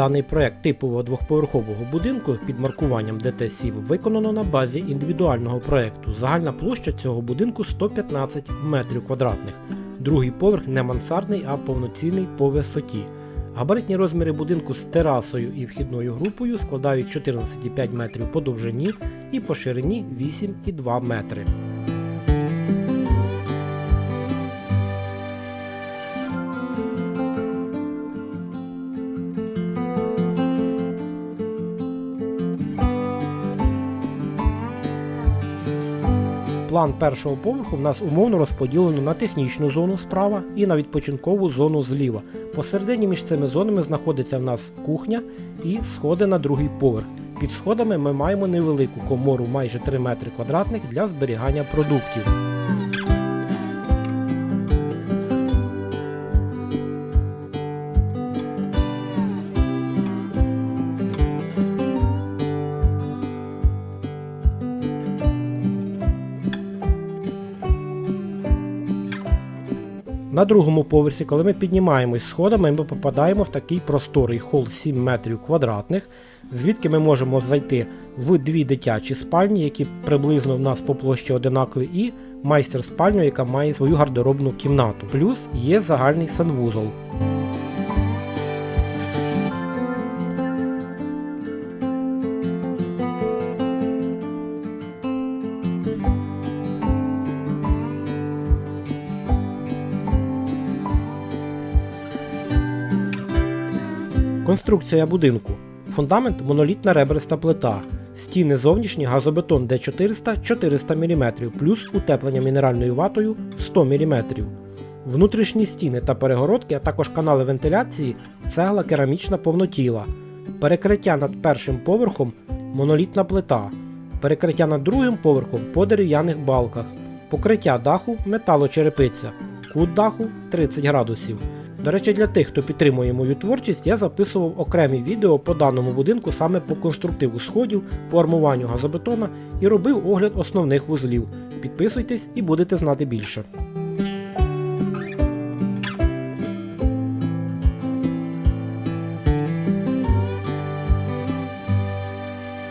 Даний проект типового двохповерхового будинку під маркуванням ДТ-7 виконано на базі індивідуального проекту. Загальна площа цього будинку 115 метрів квадратних. Другий поверх не мансардний, а повноцінний по висоті. Габаритні розміри будинку з терасою і вхідною групою складають 14,5 метрів по довжині і по ширині 8,2 метри. План першого поверху в нас умовно розподілено на технічну зону справа і на відпочинкову зону зліва. Посередині між цими зонами знаходиться в нас кухня і сходи на другий поверх. Під сходами ми маємо невелику комору майже 3 метри квадратних для зберігання продуктів. На другому поверсі, коли ми піднімаємось сходами, ми попадаємо в такий просторий хол 7 метрів квадратних, звідки ми можемо зайти в дві дитячі спальні, які приблизно в нас по площі одинакові, і майстер спальню, яка має свою гардеробну кімнату. Плюс є загальний санвузол. Конструкція будинку. Фундамент монолітна ребриста плита. Стіни зовнішні газобетон D400 400 мм, плюс утеплення мінеральною ватою 100 мм. Внутрішні стіни та перегородки, а також канали вентиляції, цегла керамічна повнотіла. Перекриття над першим поверхом монолітна плита. Перекриття над другим поверхом по дерев'яних балках. Покриття даху металочерепиця. Кут даху 30 градусів. До речі, для тих, хто підтримує мою творчість, я записував окремі відео по даному будинку саме по конструктиву сходів, по армуванню газобетона і робив огляд основних вузлів. Підписуйтесь і будете знати більше.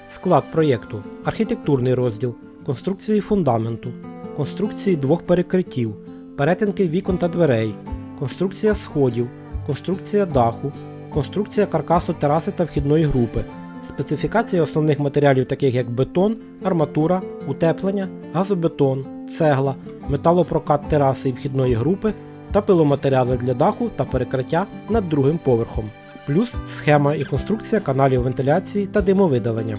Склад проєкту, архітектурний розділ, конструкції фундаменту, конструкції двох перекриттів, перетинки вікон та дверей, конструкція сходів, конструкція даху, конструкція каркасу тераси та вхідної групи, специфікація основних матеріалів, таких як бетон, арматура, утеплення, газобетон, цегла, металопрокат тераси і вхідної групи та пиломатеріали для даху та перекриття над другим поверхом, плюс схема і конструкція каналів вентиляції та димовидалення.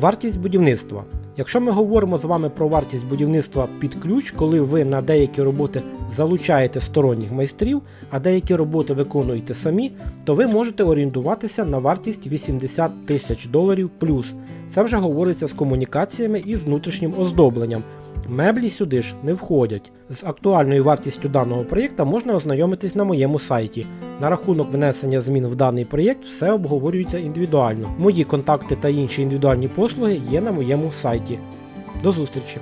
Вартість будівництва. Якщо ми говоримо з вами про вартість будівництва під ключ, коли ви на деякі роботи залучаєте сторонніх майстрів, а деякі роботи виконуєте самі, то ви можете орієнтуватися на вартість 80 тисяч доларів плюс. Це вже говориться з комунікаціями і з внутрішнім оздобленням. Меблі сюди ж не входять. З актуальною вартістю даного проєкта можна ознайомитись на моєму сайті. На рахунок внесення змін в даний проєкт все обговорюється індивідуально. Мої контакти та інші індивідуальні послуги є на моєму сайті. До зустрічі!